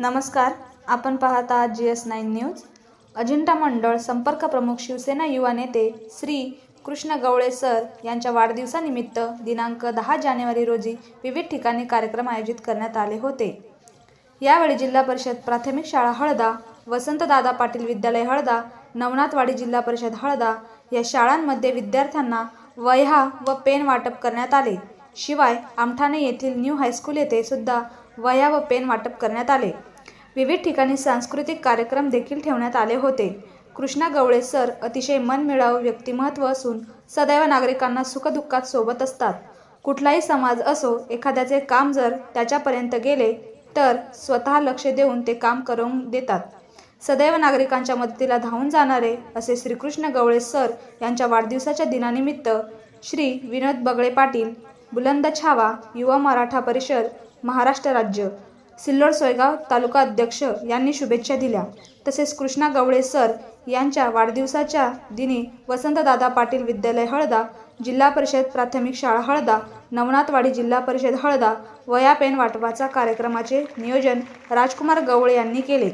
नमस्कार आपण पाहत आहात G S nine news. Ajanta मंडळ संपर्क प्रमुख शिवसेना युवा नेते श्री कृष्ण गवळे सर यांच्या वाढदिवसानिमित्त दिनांक दहा जानेवारी रोजी विविध ठिकाणी कार्यक्रम आयोजित करण्यात आले होते. यावेळी जिल्हा परिषद प्राथमिक शाळा हळदा वसंतदादा पाटील विद्यालय हळदा नवनाथवाडी जिल्हा परिषद हळदा या शाळांमध्ये विद्यार्थ्यांना वह्या व पेन वाटप करण्यात आले. शिवाय आमठाणे येथील न्यू हायस्कूल येथे सुद्धा वह्या व पेन वाटप करण्यात आले. विविध ठिकाणी सांस्कृतिक कार्यक्रम देखील ठेवण्यात आले होते. कृष्णा गवळे सर अतिशय मनमिळावू व्यक्तिमत्व असून सदैव नागरिकांना सुखदुःखात सोबत असतात. कुठलाही समाज असो एखाद्याचे काम जर त्याच्यापर्यंत गेले तर स्वतः लक्ष देऊन ते काम करून देतात. सदैव नागरिकांच्या मदतीला धावून जाणारे असे श्रीकृष्ण गवळे सर यांच्या वाढदिवसाच्या दिनानिमित्त श्री विनोद बगळे पाटील बुलंद छावा युवा मराठा परिषद महाराष्ट्र राज्य सिल्लोड सोयगाव तालुका अध्यक्ष यांनी शुभेच्छा दिल्या. तसेच कृष्णा गवळे सर यांच्या वाढदिवसाच्या दिनी वसंतदादा पाटील विद्यालय हळदा जिल्हा परिषद प्राथमिक शाळा हळदा नवनाथवाडी जिल्हा परिषद हळदा वया पेन वाटपाचा कार्यक्रमाचे नियोजन राजकुमार गवळे यांनी केले.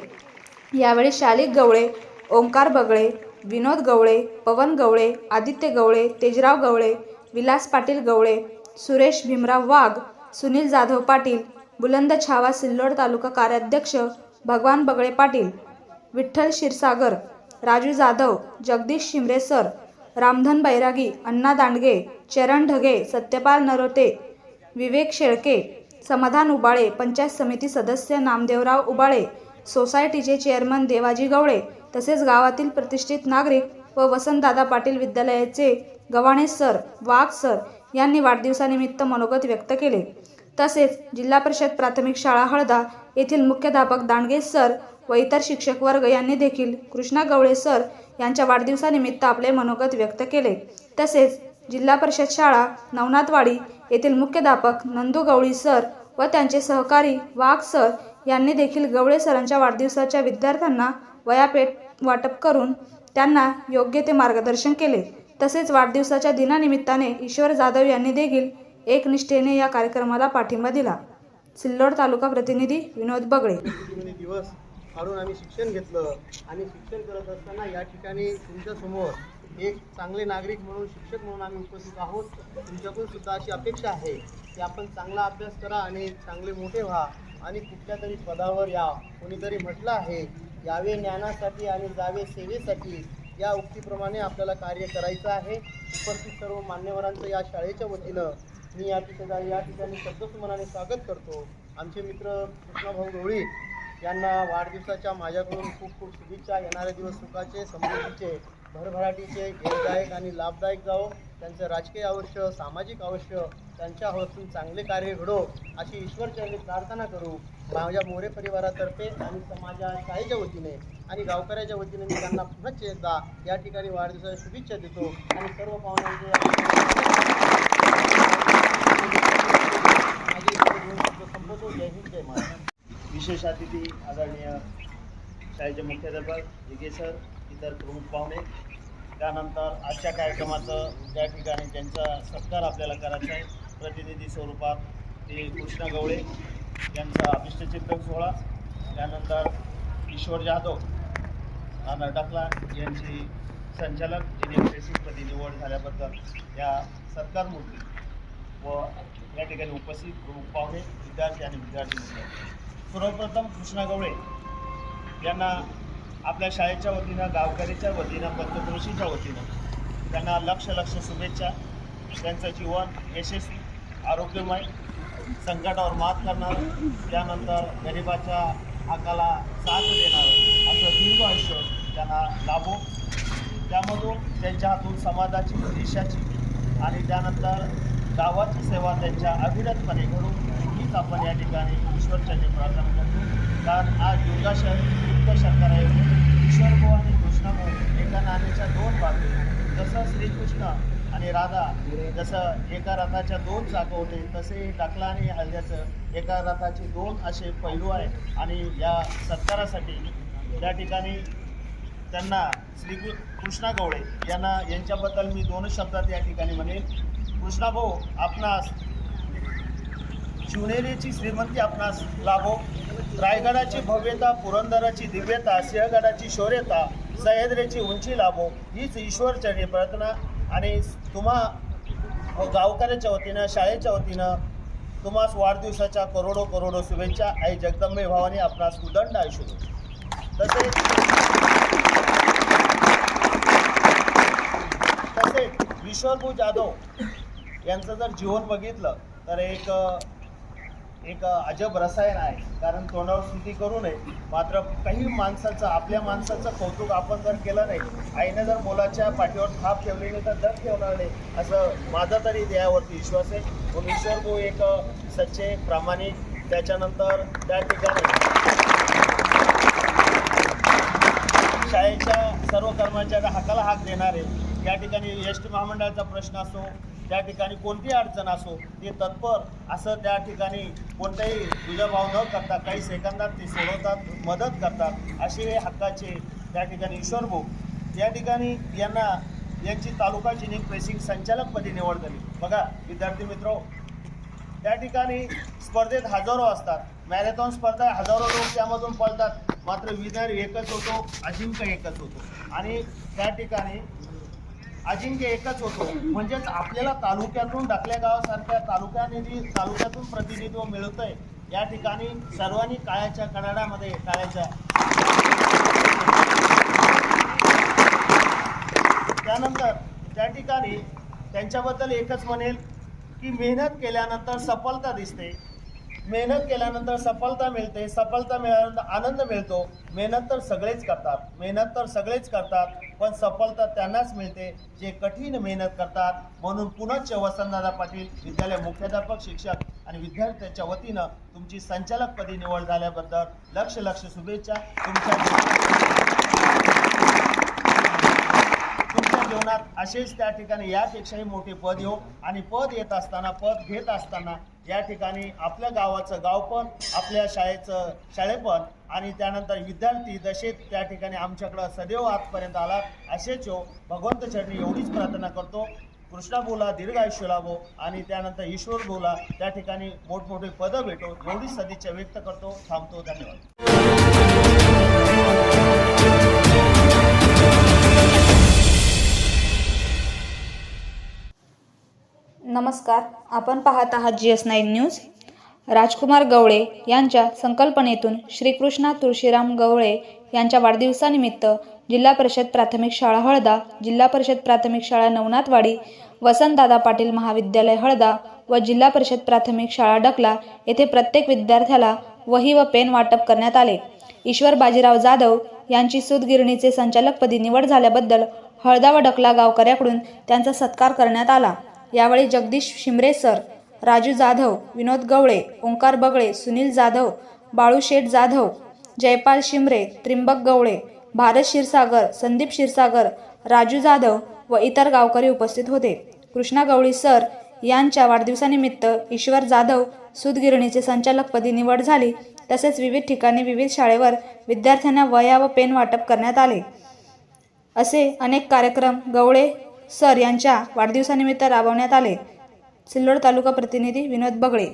यावेळी शालिक गवळे ओंकार बगळे विनोद गवळे पवन गवळे आदित्य गवळे तेजराव गवळे विलास पाटील गवळे सुरेश भीमराव वाघ सुनील जाधव पाटील बुलंद छावा सिल्लोड तालुका कार्याध्यक्ष भगवान बगळे पाटील विठ्ठल क्षीरसागर राजू जाधव जगदीश शिमरे सर रामधन बैरागी अण्णा दांडगे चरण ढगे सत्यपाल नरोते विवेक शेळके समाधान उबाळे पंचायत समिती सदस्य नामदेवराव उबाळे सोसायटीचे चेअरमन देवाजी गवळे तसेच गावातील प्रतिष्ठित नागरिक व वसंतदादा पाटील विद्यालयाचे गव्हाणे सर वाघ सर यांनी वाढदिवसानिमित्त मनोगत व्यक्त केले. तसेच जिल्हा परिषद प्राथमिक शाळा हळदा येथील मुख्याध्यापक दांडगे सर व इतर शिक्षक वर्ग यांनी देखील कृष्णा गवळे सर यांच्या वाढदिवसानिमित्त आपले मनोगत व्यक्त केले. तसेच जिल्हा परिषद शाळा नवनाथवाडी येथील मुख्याध्यापक नंदू गवळी सर व त्यांचे सहकारी वाघ सर यांनी देखील गवळे सरांच्या वाढदिवसाच्या विद्यार्थ्यांना वयापेट वाटप करून त्यांना योग्य ते मार्गदर्शन केले. तसेच वाढदिवसाच्या दिनानिमित्ताने ईश्वर जाधव यांनी देखील एकनिष्ठेने या कार्यक्रमाला पाठिंबा दिला. सिल्लोड तालुका प्रतिनिधी विनोद बगळे. दिवस काढून आम्ही शिक्षण घेतलं आणि शिक्षण करत असताना या ठिकाणी तुमच्यासमोर एक चांगले नागरिक म्हणून शिक्षक म्हणून आम्ही उपस्थित आहोत. तुमच्याकडून सुद्धा अशी अपेक्षा आहे की आपण चांगला अभ्यास करा आणि चांगले मोठे व्हा आणि कुठल्या तरी पदावर या. कोणीतरी म्हटलं आहे यावे ज्ञानासाठी आणि जावे सेवेसाठी. या उक्तीप्रमाणे आपल्याला कार्य करायचं आहे. उपस्थित सर्व मान्यवरांचं या शाळेच्या वतीनं मी या ठिकाणी या ठिकाणी शब्दसुमनाने स्वागत करतो. आमचे मित्र कृष्णाभाऊ गवळी यांना वाढदिवसाच्या माझ्याकडून खूप खूप शुभेच्छा. येणारे दिवस सुखाचे समृद्धीचे भरभराटीचे घेरदायक आणि लाभदायक जावो. त्यांचं राजकीय आयुष्य सामाजिक आयुष्य त्यांच्या हवसून चांगले कार्य घडो अशी ईश्वरचरणी प्रार्थना करू. माझ्या मोरे परिवारातर्फे आणि समाजा शाळेच्या वतीने आणि गावकऱ्याच्या वतीने मी त्यांना पुन्हा एकदा या ठिकाणी वाढदिवसाच्या शुभेच्छा देतो. आणि सर्व पाहुण्यांचे संपवतो जय हिंद जय महाराज विशेष अतिथी आदरणीय शाळेचे मुख्याध्यापक विगे सर इतर प्रमुख पाहुणे. त्यानंतर आजच्या कार्यक्रमाचं ज्या ठिकाणी त्यांचा सत्कार आपल्याला करायचा आहे प्रतिनिधी स्वरूपात ते कृष्ण गवळे यांचा अभिष्टचिंतक सोहळा. त्यानंतर ईश्वर जाधव नाना टाकला यांची संचालक जिने निवड झाल्याबद्दल या सत्कारमूर्ती व या ठिकाणी उपस्थित प्रमुख पाहुणे विद्यार्थी आणि विद्यार्थी सर्वप्रथम कृष्णा गवळे यांना आपल्या शाळेच्या वतीनं गावकरीच्या वतीनं पंतकृषीच्या वतीनं त्यांना लक्ष लक्ष शुभेच्छा. त्यांचं जीवन यशस्वी आरोग्यमय संकटावर मात करणार त्यानंतर गरिबाच्या हाकाला साथ देणार असं दीर्घ आयुष्य त्यांना लाभो. त्यामधून त्यांच्या हातून समाजाची देशाची आणि त्यानंतर गावाची सेवा त्यांच्या अविरतपणे करून हीच आपण या ठिकाणी ईश्वरचरणी प्रार्थना करतो कारण आज दुर्गाशर युक्त शंकर आहे. ईश्वर आणि कृष्णभाऊ एका नाण्याच्या दोन बाजू. जसं श्रीकृष्ण आणि राधा जसं एका रथाच्या दोन चाकं होते तसे टाकला आणि हल्ल्याचं एका रथाचे दोन असे पैलू आहे आणि या सत्कारासाठी त्या ठिकाणी त्यांना श्री कृष्णा गवळे यांना यांच्याबद्दल मी दोनच शब्दात या ठिकाणी म्हणेन. कृष्णा भाऊ आपणास शिवनेरीची श्रीमंती आपणास लाभो. रायगडाची भव्यता पुरंदराची दिव्यता सिंहगडाची शौर्यता सह्याद्रीची उंची लाभो. हीच ईश्वरचरणी प्रार्थना आणि तुम्हा गावकऱ्याच्या वतीनं शाळेच्या वतीनं तुम्हास वाढदिवसाच्या करोडो करोडो शुभेच्छा. आई जगदंबे भावाने आपणास उदंड आयुष्य तसेच तसेच विश्वरभू जाधव यांचं जर जीवन बघितलं तर एक एक अजब रसायन आहे. कारण तोंडावर स्तुती करू नये. मात्र काही माणसाचं आपल्या माणसाचं कौतुक आपण जर केलं नाही आईने जर मुलाच्या पाठीवर थाप ठेवली नाही तर दर ठेवणार नाही असं माझा तरी देहावरती विश्वास आहे. म्हणून ईश्वर भाऊ एक सच्चे प्रामाणिक त्याच्यानंतर त्या ठिकाणी शाळेच्या सर्व कर्मचाऱ्यांना हाकाला हाक देणारे या ठिकाणी एस टी महामंडळाचा प्रश्न असो त्या ठिकाणी कोणतीही अडचण असो ते तत्पर असं त्या ठिकाणी कोणताही दुजाभाव न करता काही सेकंदात ते सोडवतात मदत करतात असे हे हक्काचे त्या ठिकाणी ईश्वर या ठिकाणी यांना यांची तालुका जिनिंग प्रेसिंग संचालकपदी निवड झाली. बघा विद्यार्थी मित्र त्या ठिकाणी स्पर्धेत हजारो असतात. मॅरेथॉन स्पर्धा हजारो लोक त्यामधून पळतात. मात्र विनर एकच होतो अजिंक्य एकच होतो. आणि त्या ठिकाणी अजिंक्य एकच होतो. म्हणजेच आपल्याला तालुक्यातून डाकल्या गावासारख्या तालुक्याने तालुक्यातून प्रतिनिधित्व मिळतंय. या ठिकाणी सर्वांनी काळ्याच्या कडाडामध्ये काळ्याच्या. त्यानंतर त्या ठिकाणी त्यांच्याबद्दल एकच म्हणेल की मेहनत केल्यानंतर सफलता दिसते. मेहनत केल्यानंतर सफलता मिळते सफलता मिळाल्यानंतर आनंद मिळतो. मेहनत तर सगळेच करतात. मेहनत तर सगळेच करतात पण सफलता त्यांनाच मिळते जे कठीण मेहनत करतात. म्हणून पुनश्च वसंतदादा पाटील विद्यालय मुख्याध्यापक शिक्षक आणि विद्यार्थ्यांच्या वतीनं तुमची संचालकपदी निवड झाल्याबद्दल लक्ष लक्ष शुभेच्छा. तुमच्या तुमच्या जीवनात असेच त्या ठिकाणी यापेक्षाही मोठे पद येऊ आणि पद येत असताना पद घेत असताना या ठिकाणी आपल्या गावाचं गाव पण आपल्या शाळेचं शाळेपण आणि त्यानंतर विद्यार्थी दशेत त्या ठिकाणी आमच्याकडं सदैव आजपर्यंत आला. असेच हो भगवंत चरणी एवढीच प्रार्थना करतो. कृष्णा बोला दीर्घ आयुष्य लाभो आणि त्यानंतर ईश्वर बोला त्या ठिकाणी मोठमोठे पदं भेटो एवढीच सदिच्छा व्यक्त करतो. थांबतो धन्यवाद. नमस्कार आपण पाहत आहात G S nine news. Rajkumar Gawale यांच्या संकल्पनेतून श्रीकृष्णा तुळशीराम गवळे यांच्या वाढदिवसानिमित्त जिल्हा परिषद प्राथमिक शाळा हळदा जिल्हा परिषद प्राथमिक शाळा नवनाथवाडी वसंतदादा पाटील महाविद्यालय हळदा व जिल्हा परिषद प्राथमिक शाळा डकला येथे प्रत्येक विद्यार्थ्याला वही व पेन वाटप करण्यात आले. ईश्वर बाजीराव जाधव यांची सूतगिरणीचे संचालकपदी निवड झाल्याबद्दल हळदा व डकला गावकऱ्याकडून त्यांचा सत्कार करण्यात आला. यावेळी जगदीश शिमरे सर राजू जाधव विनोद गवळे ओंकार बगळे सुनील जाधव बाळू शेठ जाधव जयपाल शिमरे त्रिंबक गवळे भारत क्षीरसागर संदीप क्षीरसागर राजू जाधव व इतर गावकरी उपस्थित होते. कृष्णा गवळी सर यांच्या वाढदिवसानिमित्त ईश्वर जाधव सूतगिरणीचे संचालकपदी निवड झाली. तसेच विविध ठिकाणी विविध शाळेवर विद्यार्थ्यांना वया व पेन वाटप करण्यात आले. असे अनेक कार्यक्रम गवळे सर यांच्या वाढदिवसानिमित्त राबवण्यात आले. सिल्लोड तालुका प्रतिनिधी विनोद बगळे